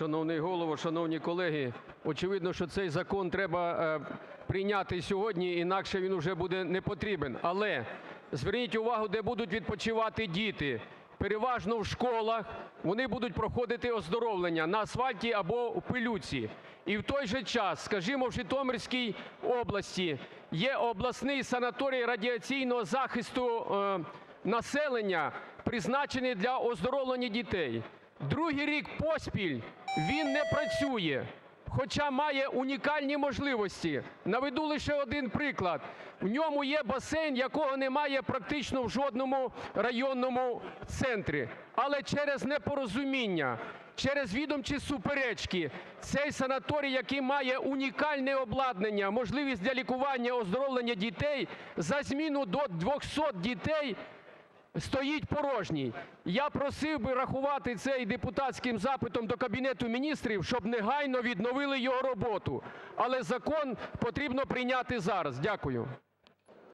Шановний Голово, шановні колеги, очевидно, що цей закон треба прийняти сьогодні, інакше він уже буде не потрібен. Але зверніть увагу, де будуть відпочивати діти. Переважно в школах вони будуть проходити оздоровлення на асфальті або в пилюці. І в той же час, скажімо, в Житомирській області є обласний санаторій радіаційного захисту населення, призначений для оздоровлення дітей. Другий рік поспіль він не працює, хоча має унікальні можливості. Наведу лише один приклад. В ньому є басейн, якого немає практично в жодному районному центрі. Але через непорозуміння, через відомчі суперечки цей санаторій, який має унікальне обладнання, можливість для лікування, оздоровлення дітей, за зміну до 200 дітей стоїть порожній. Я просив би рахувати це і депутатським запитом до Кабінету Міністрів, щоб негайно відновили його роботу. Але закон потрібно прийняти зараз. Дякую.